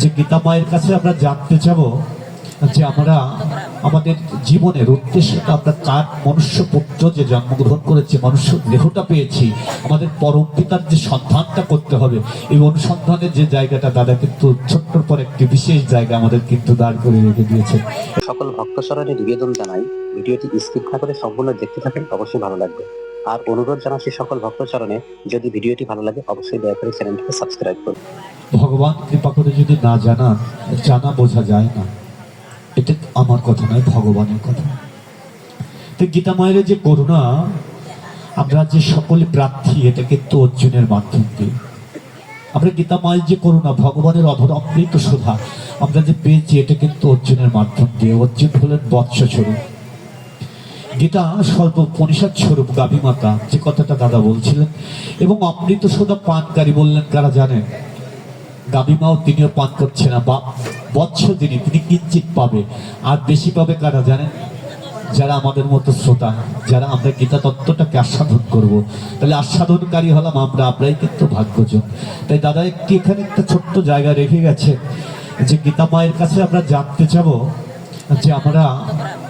যে গীতা মায়ের কাছে আমরা জানতে যাব যে আমরা আমাদের জীবনের উদ্দেশ্যটা আমরা কার মনুষ্য পুত্র যে জন্মগ্রহণ করেছে, মনুষ্য দেহটা পেয়েছি, আমাদের পরম পিতার যে সন্ধানটা করতে হবে, এই অনুসন্ধানের যে জায়গাটা দাদা কিন্তু ছোট্টর পর একটি বিশেষ জায়গা আমাদের কিন্তু দাঁড় করে রেখে দিয়েছে সকল ভক্ত স্মরণে নিবেদন জানাই, ভিডিওটি স্কিপ না করে সম্পূর্ণ দেখতে থাকেন, অবশ্যই ভালো লাগবে। আর অনুরোধ জানাচ্ছি সকল ভক্ত চরণে যদি ভিডিওটি ভালো লাগে, অবশ্যই দয়া করে চ্যানেলটিকে সাবস্ক্রাইব করুন। ভগবান, কৃপা করে যদি না জানান জানা বোঝা যায় না, এটা আমার কথা নয়, ভগবানের কথা। তো গীতা মায়ের যে করুণা, আমরা যে সকলে প্রার্থী এটা কিন্তু অর্জুনের মাধ্যম দিয়ে আমরা গীতা মায়ের যে করুণা, ভগবানের অধর অমৃত সুধা, আমরা যে পেয়েছি এটা কিন্তু অর্জুনের মাধ্যম দিয়ে অর্জুন হলেন বৎস স্বরূপ। গীতা স্বল্প উপনিষদ স্বরূপ গাভী মাতা, যে কথাটা দাদা বলছিলেন, এবং অমৃত সুধা পানকারী বললেন, কারা জানেন? গাবিমাও তিনিও পান করছে না, বা বৎস তিনি তিনি কিঞ্চিত পাবে। আর বেশি পাবে কারা জানেন? যারা আমাদের মতো শ্রোতা, যারা আমরা গীতা তত্ত্বটাকে আস্বাদন করব। তাহলে আস্বাদনকারী হলাম আমরা, আমরাই কিন্তু ভাগ্যজন। তাই দাদা একটি এখানে একটা ছোট্ট জায়গা রেখে গেছে, যে গীতা মায়ের কাছে আমরা জানতে যাব যে আমরা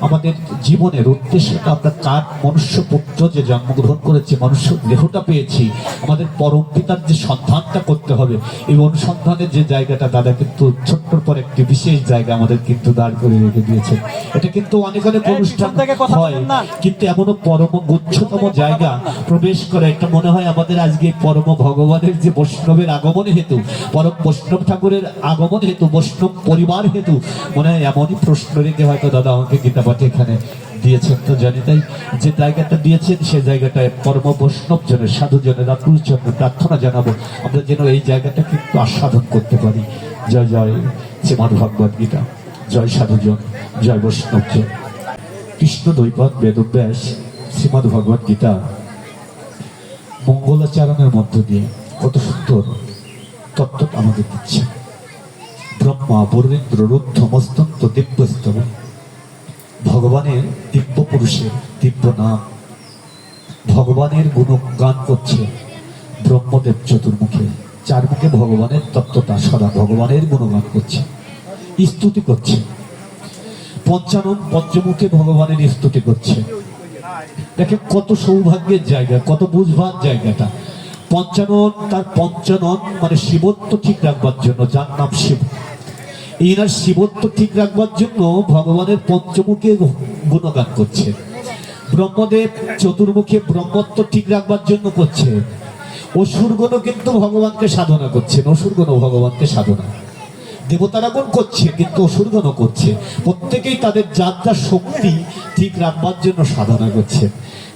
আমাদের জীবনের উদ্দেশ্যটা আমরা কার মনুষ্য পুত্র যে জন্মগ্রহণ করেছে মনুষ্য দেহটা পেয়েছি আমাদের পরম পিতার যে সন্ধানটা করতে হবে এই অনুসন্ধানের যে জায়গাটা দাদা কিন্তু ছোট্টর পর একটি বিশেষ জায়গা আমাদের কিন্তু দাঁড় করে রেখে দিয়েছে। এটা কিন্তু অনেক অনেক অনুষ্ঠান হয় কিন্তু এমনও পরম গুচ্ছতম জায়গা প্রবেশ করে এটা মনে হয় আমাদের আজকে পরম ভগবানের যে বৈষ্ণবের আগমন হেতু পরম বৈষ্ণব ঠাকুরের আগমন হেতু বৈষ্ণব পরিবার হেতু মনে হয় এমনই প্রশ্ন রেখে হয়তো দাদা আমাকে গীতা পাঠে এখানে দিয়েছেন, তো জানি তাই যে জায়গাটা দিয়েছেন সে জায়গাটায় পরম বৈষ্ণব জনের সাধু জনের আতুল জন্য প্রার্থনা জানাব। আমরা যেন এই জায়গাটা কিন্তু আস্বাদন করতে পারি। জয় জয় শ্রীমদ ভগবদ গীতা। জয় সাধুজন, জয় বৈষ্ণবজন। কৃষ্ণ দৈবত বেদব্যাস, শ্রীমদ ভগবত গীতা। মঙ্গলাচারণের মধ্য দিয়ে কত সুন্দর তত্ত্ব আমাদের দিচ্ছে ব্রহ্মা বরেন্দ্র রুদ্ধ মস্তন্ত দিব্যস্তব ভগবানের দিব্য পুরুষের দিব্য নাম। ভগবানের গুণগান করছে ব্রহ্মদেব চতুর্মুখে। চার মুখে ভগবানের তত্ত্বটা সদা ভগবানের গুণগান করছে। স্তুতি করছে। পঞ্চানন পঞ্চমুখে ভগবানের স্তুতি করছে। দেখেন কত সৌভাগ্যের জায়গা, কত বুঝবার জায়গাটা। পঞ্চানন, তার পঞ্চানন মানে শিবত্ব ঠিক রাখবার জন্য যার নাম শিব। এনার শিবত্ব ঠিক রাখবার জন্য ভগবানের পঞ্চমুখে গুণগান করছে। ব্রহ্মদেব চতুর্মুখে ব্রহ্মত্ব ঠিক রাখবার জন্য করছে। অসুরগণও কিন্তু ভগবানকে সাধনা করছেন, অসুরগণও ভগবানকে সাধনা। দেবতারা কোন করছে, কিন্তু অসুরগণও করছে। প্রত্যেকেই তাদের যার শক্তি ঠিক রাখবার জন্য সাধনা করছে।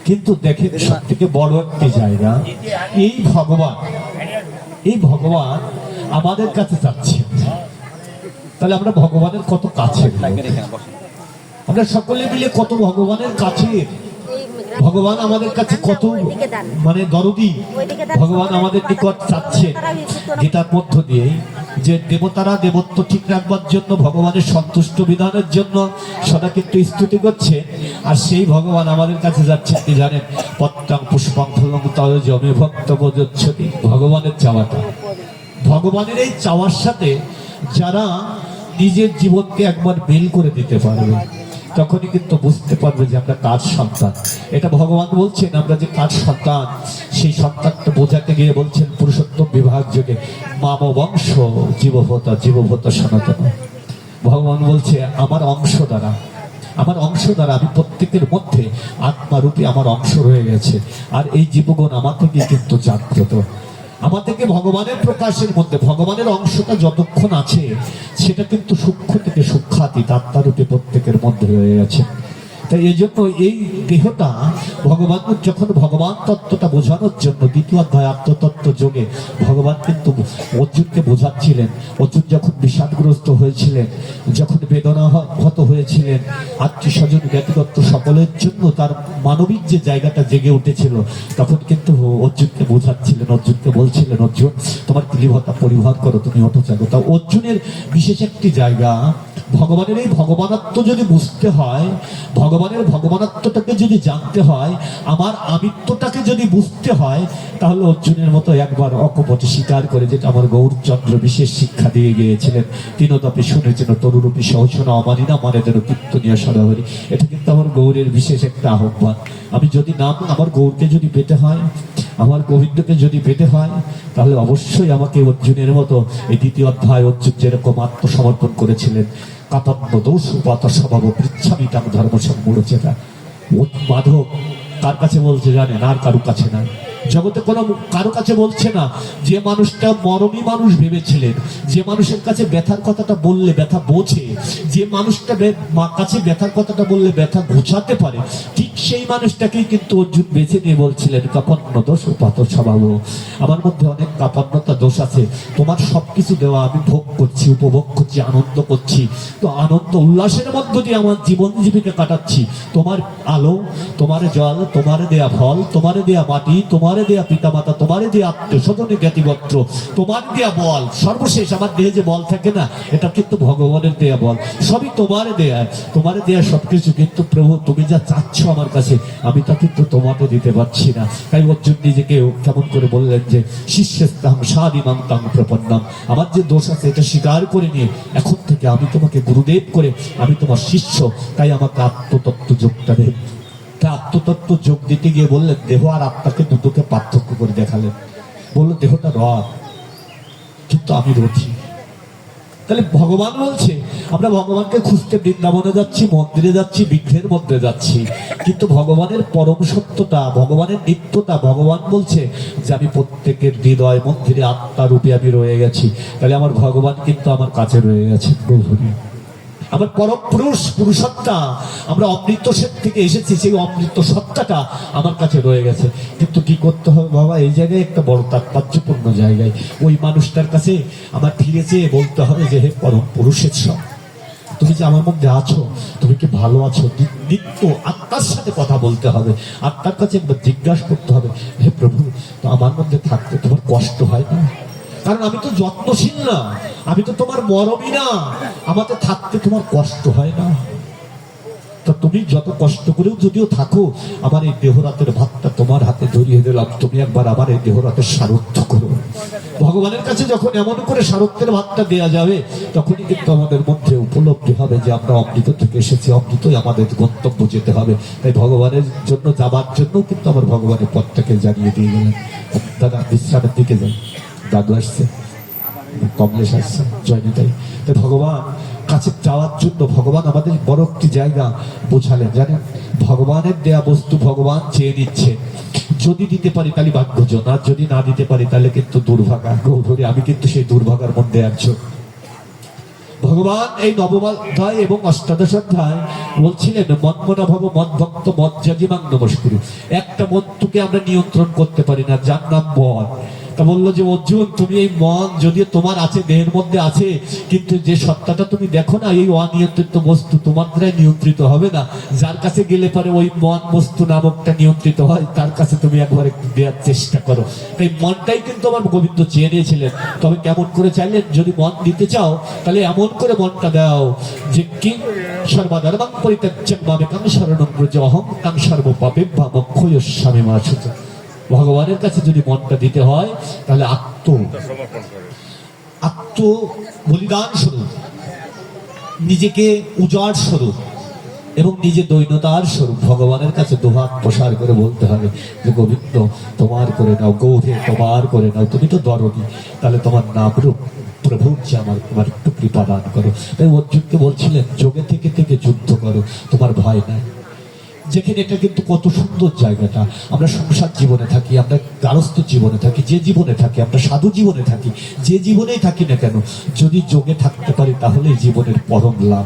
কিন্তু দেখেন সব থেকে বড় একটি জায়গা, এই ভগবান এই ভগবান আমাদের কাছে যাচ্ছে। তাহলে আমরা ভগবানের কত কাছে আমরা সকলে মিলে কত ভগবানের কাছে ভগবান আমাদের কাছে কত মানে দরদি? ভগবান আমাদের নিকট চাচ্ছে। গীতার মধ্য দিয়ে যে দেবতারা দেবত্ব ঠিক রাখবার জন্য ভগবানের সন্তুষ্ট বিধানের জন্য সদা কিন্তু স্তুতি করছে। আর সেই ভগবান আমাদের কাছে যাচ্ছে কি জানেন? পত্তাং পুষ্পাং ফলং তয় জমে ভক্ত বোঝচ্ছতি ভগবানের চাওয়াটা। ভগবানের এই চাওয়ার সাথে যারা নিজের জীবনকে একবার মেল করে দিতে পারবে। তখনই কিন্তু বুঝতে পারবে যে আমরা কার সন্তান। এটা ভগবান বলছেন, আমরা যে কার সন্তান, সেই সন্তানটা বোঝাতে গিয়ে বলছেন পুরুষোত্তম বিভাগ যুগে, মাম বংশ, জীবভূত জীবভূত সনাতন। ভগবান বলছে, আমার অংশ দ্বারা, আমার অংশ দ্বারা আমি প্রত্যেকের মধ্যে আত্মারূপী আমার অংশ রয়ে গেছে। আর এই জীবগণ আমার থেকে কিন্তু জাগ্রত। আমার থেকে ভগবানের প্রকাশের মধ্যে, ভগবানের অংশটা যতক্ষণ আছে, সেটা কিন্তু সূক্ষ্ম থেকে সুখ্যাতি আত্মারূপে প্রত্যেকের মধ্যে রয়ে গেছে। তাই এই জন্য এই দেহটা ভগবান যখন ভগবান তত্ত্বটা বোঝানোর জন্য, দ্বিতীয় অধ্যায় আত্মতত্ত্ব যোগে, ভগবান কিন্তু অর্জুনকে বোঝাচ্ছিলেন। অর্জুন যখন বিষাদগ্রস্ত হয়েছিলেন, যখন বেদনা হত হয়েছিলেন আত্মীয় স্বজন ব্যক্তিগত সকলের জন্য তার মানবিক যে জায়গাটা জেগে উঠেছিল, তখন কিন্তু অর্জুনকে বোঝাচ্ছিলেন, অর্জুনকে বলছিলেন, অর্জুন, তোমার ক্লিভতা পরিহার করো, তুমি অটো জাগো। তা অর্জুনের বিশেষ একটি জায়গা ভগবানের এই ভগবানত্ব যদি বুঝতে হয়, ভগবানের ভগবানত্বটাকে যদি জানতে হয় আমার আমিত্বটাকে যদি বুঝতে হয়, তাহলে অর্জুনের মতো একবার অকপটে স্বীকার করে যেটা আমার গৌরচন্দ্র বিশেষ শিক্ষা দিয়ে গিয়েছিলেন। তিনতাপে শুনেছেন, তরুরূপী সহসনা অমানি না মানে যেন কীর্তনীয় সরাহরি এটা কিন্তু আমার গৌরের বিশেষ একটা আহ্বান। আমি যদি নাম আমার গৌরকে যদি পেতে হয়, আমার গোবিন্দকে যদি পেতে হয়, তাহলে অবশ্যই আমাকে অর্জুনের মতো এই দ্বিতীয় অধ্যায় অর্জুন যেরকম আত্মসমর্পণ করেছিলেন কাপান্ন দোষ উপাত স্বভাব পৃচ্ছামিতাম ধর্ম সম্মূঢ়চেতা। মাধব কার কাছে বলছে জানেন আর কারুর কাছে নাই। জগতে কোনো কারও কাছে বলছে না যে মানুষটা মরমী মানুষ ভেবেছিলেন, যে মানুষের কাছে ব্যথার কথাটা বললে ব্যথা বোঝে, যে মানুষটা মা- কাছে ব্যথার কথাটা বললে ব্যথা ঘোচাতে পারে, ঠিক সেই মানুষটাকেই কিন্তু অর্জুন বেছে নিয়ে বলছিলেন, কাপন্ন দোষ, উপাত স্বভাব। আমার মধ্যে অনেক কাপন্নতা দোষ আছে। তোমার সবকিছু দেওয়া আমি ভোগ করছি, উপভোগ করছি, আনন্দ করছি। তো আনন্দ উল্লাসের মধ্য দিয়ে আমার জীবন জীবিকা কাটাচ্ছি। তোমার আলো, তোমার জল, তোমার দেয়া ফল, তোমার দেয়া মাটি, তোমার দেয়া পিতামাতা, তোমার দেয়া আত্মীয় স্বজনের জ্ঞাতিপত্র, তোমার দেয়া বল, সর্বশেষ আমার দেহে যে বল থাকে না, এটা কিন্তু ভগবানের দেয়া বল। সবই তোমার দেয়া তোমার দেয়া সবকিছু কিন্তু প্রভু, তুমি যা চাচ্ছ আমার কাছে, আমি তা কিন্তু তোমাকে দিতে পারছি না। তাই অর্জুন নিজেকে কেমন করে বললেন যে শিষ্যস্তাম সাদিমাম তাং প্রপন্নাম। আমার যে দোষ আছে, এটা স্বীকার করে নিয়ে এখন থেকে আমি তোমাকে গুরুদেব করে, আমি তোমার শিষ্য, তাই আমাকে আত্মতত্ত্ব যোগটা দেব তা আত্মতত্ত্ব যোগ দিতে গিয়ে বললেন, দেহ আর আত্মাকে দুটোকে পার্থক্য করে দেখালেন। বলল, দেহটা রথ, কিন্তু আমি রথি। তাহলে ভগবান বলছে, আমরা ভগবানকে খুঁজতে বৃন্দাবনে যাচ্ছি, মন্দিরে যাচ্ছি, বিঘ্নের মধ্যে যাচ্ছি। কিন্তু ভগবানের পরম সত্যতা ভগবানের নিত্যতা ভগবান বলছে যে আমি প্রত্যেকের হৃদয় মন্দিরে আত্মারূপে আমি রয়ে গেছি। তাহলে আমার ভগবান কিন্তু আমার কাছে রয়ে গেছে আমার পরম পুরুষ পুরুষত্তা আমরা অমৃত থেকে এসেছি, সেই অমৃত সত্তাটা আমার কাছে রয়ে গেছে। কিন্তু কি করতে হবে বাবা? এই জায়গায় একটা বড় তাৎপর্যপূর্ণ জায়গায়। ওই মানুষটার কাছে আমার ফিরে যেয়ে বলতে হবে যে, হে পরম পুরুষের সব, তুমি যে আমার মধ্যে আছো, তুমি কি ভালো আছো? নিত্য আত্মার সাথে কথা বলতে হবে। আত্মার কাছে একবার জিজ্ঞাসা করতে হবে, হে প্রভু, তো আমার মধ্যে থাকতে তোমার কষ্ট হয় না? কারণ আমি তো যত্নশীল না। আমি তো তোমার মরমই না। আমাকে থাকতে তোমার কষ্ট হয় না। তা তুমি যত কষ্ট করেও যদিও থাকো, আমার এই দেহরাতের ভাতটা তোমার হাতে ধরিয়ে দিলাম। তুমি একবার আমার এই দেহরাতের সারথ্য করো। ভগবানের কাছে যখন এমন করে সারথ্যের ভাতটা দেয়া যাবে, তখনই কিন্তু আমাদের মধ্যে উপলব্ধি হবে যে আমরা অমৃত থেকে এসেছি। অমৃতই আমাদের গন্তব্য যেতে হবে। তাই ভগবানের জন্য যাবার জন্য কিন্তু আমার ভগবানের পথটাকে জানিয়ে দিয়ে গেলেন। দাদা বিশ্রামের দিকে যাই দাদু আসছে। কমলেশ আসছে, জয়নিতাই। তাই ভগবান, কাছে যাওয়ার জন্য ভগবান আমাদের বড় একটি জায়গা বোঝালেন, জানেন? ভগবানের দেয়া বস্তু ভগবান চেয়ে নিচ্ছে। যদি দিতে পারি তাহলে ভাগ্যজন, আর যদি না দিতে পারি তাহলে কিন্তু দুর্ভাগা। গৌধরী আমি কিন্তু সেই দুর্ভাগার মধ্যে একজন। ভগবান এই নবম অধ্যায় এবং অষ্টাদশ অধ্যায় বলছিলেন মন্মনা ভব মদ ভক্ত মদ জাজিমাং নমস্কুরু। একটা মন্ত্রকে আমরা নিয়ন্ত্রণ করতে পারি না, যার নাম মন তা বলল যে, অর্জুন, তুমি এই মন যদিও তোমার আছে, দেহের মধ্যে আছে, কিন্তু যে সত্তাটা তুমি দেখো না, এই অনিয়ন্ত্রিত বস্তু তোমার দ্বারাই নিয়ন্ত্রিত হবে না। যার কাছে গেলে পরে ওই মন বস্তু নামকটা নিয়ন্ত্রিত হয়, তার কাছে তুমি একবার একটু দেওয়ার চেষ্টা করো। তাই মনটাই কিন্তু আমার গোবিন্দ চেয়ে নিয়েছিলেন। তবে কেমন করে চাইলেন? যদি মন দিতে চাও, তাহলে এমন করে মনটা দাও যে, কি সর্বধর্মাং পরিত্যাজ্যং মামেকাং শরণং ব্রজ অহং কাং সর্বপাপে ভাবক্ষয় স্বামী মাছুত ভগবানের কাছে যদি মনটা দিতে হয় তাহলে আত্ম আত্ম বলিদান স্বরূপ নিজেকে উজাড় স্বরূপ এবং নিজে দৈনতার স্বরূপ। ভগবানের কাছে দুহাত প্রসার করে বলতে হবে যে গোবিন্দ তোমার করে নাও গৌরে তোমার করে নাও তুমি তো দরদি তাহলে তোমার নাম রূপ প্রভু যে আমার তোমার একটু কৃপা দান করো। তাই অর্জুনকে বলছিলেন যোগে থেকে থেকে যুদ্ধ করো তোমার ভয় নাই। যেখানে এটা কিন্তু কত সুন্দর জায়গাটা। আমরা সংসার জীবনে থাকি, আমরা গারস্থ জীবনে থাকি, যে জীবনে থাকি, আমরা সাধু জীবনে থাকি, যে জীবনেই থাকি না কেন, যদি যোগে থাকতে পারি তাহলে জীবনের পরম লাভ।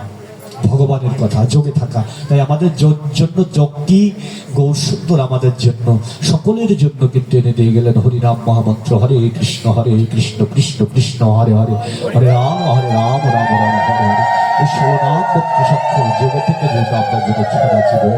ভগবানের কথা, যোগে থাকা। তাই আমাদের জন্য যজ্ঞী গৌর সুন্দর আমাদের জন্য। সকলের জন্য কিন্তু এনে দিয়ে গেলেন হরিনাম মহামন্ত্র, হরে কৃষ্ণ হরে কৃষ্ণ কৃষ্ণ কৃষ্ণ, হরে হরে হরে রাম হরে রাম রাম রাম হরে পত্র সাক্ষর যোগে থেকে যেহেতু আমরা যদি ছাড়া জীবন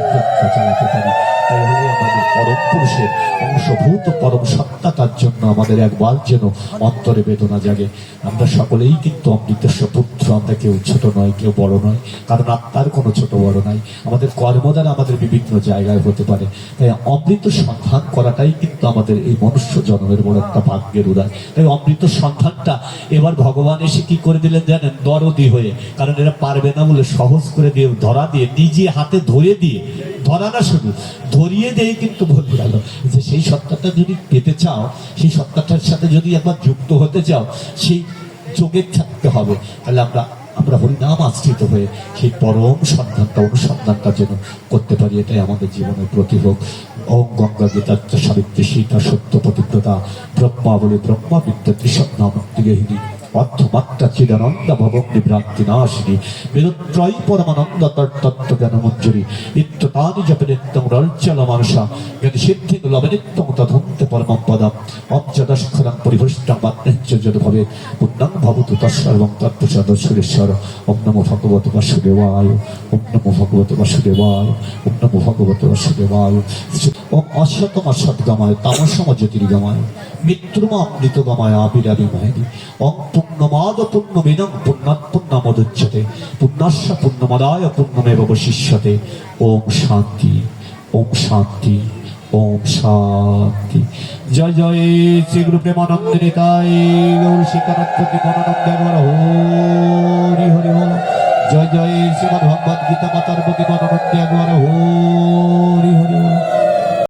চালাতে পারি। তাই হলে আমাদের পরম পুরুষের অংশভূত পরম সত্তাতার জন্য আমাদের একবার যেন অন্তরে বেদনা জাগে। আমরা সকলেই কিন্তু অমৃতেশ্বর পুত্র, আমরা কেউ ছোট নয়, কেউ বড় নয়, কারণ আত্মার কোনো ছোট বড় নাই। আমাদের কর্ম দ্বারা আমাদের বিভিন্ন জায়গায় হতে পারে। তাই অমৃত সন্ধান করাটাই কিন্তু আমাদের এই মনুষ্য জন্মের বড় একটা ভাগ্যের উদয় তাই অমৃত সন্ধানটা এবার ভগবান এসে কি করে দিলেন জানেন? দরদি হয়ে। কারণ এরা পারবে না বলে সহজ করে দিয়ে, ধরা দিয়ে, নিজে হাতে ধরে দিয়ে ধরা না শুধু, ধরিয়ে দিয়ে কিন্তু বলে গেল যে সেই সত্তাটা যদি পেতে চাও, সেই সত্তাটার সাথে যদি একবার যুক্ত হতে চাও, সেই যোগে থাকতে হবে। তাহলে আমরা আমরা হরিনাম আশ্রিত হয়ে সেই পরম সন্ধানটা অনুসন্ধানটা যেন করতে পারি। এটাই আমাদের জীবনের প্রতিভোগ। ওম গঙ্গা গীতাচ্চ সাবিত্রী সীতা সত্য প্রতিব্রতা ব্রহ্মা বলে ব্রহ্মা বিদ্যা ত্রিশব নামত্রিগহিনী অর্থমাত্রা চিদানন্দ ভবগ্নি ভ্রান্তি নাশিনী বেদত্রয়ী পরমানন্দ তত্ত্ব জ্ঞান মঞ্জুরি নিত্যতানি জপে নিত্যম রঞ্চল মানসা, জ্ঞানী সিদ্ধি লবে নিত্যম তধন্তে পরমম পদম। অব্জদস্খরং পরিভৃষ্টং বাত্মেহ্য যদ ভবে, পুণ্যং ভবতু তৎসর্বং তৎপ্রসাদ সুরেশ্বর। ওম নমো ভগবত বাসুদেবায়, ওম নমো ভগবত বাসুদেবায়, ওম নমো ভগবত বাসুদেবায়। ওম অসতম সদ্গমায় তামসম জ্যোতির্গমায়। মৃত্যুমা অমৃত গমায় আবিরাবি ওম পুণ্যমাদ পুণ্যমিদং পুণ্যাৎ পুণ্যমদুচ্যতে পুণ্যস্য পুণ্যমদায় পুণ্যমেব বশিষ্যতে ওম শান্তি ওম শান্তি ওম শান্তি জয় জয় শ্রী গুরু প্রেমানন্দ নিতাই গৌর প্রতি গণানন্দ হরি হরি হল জয় জয় শ্রীমদ ভগবদ গীতা মাতার প্রতি গণানন্দ একবার হরি হরি হল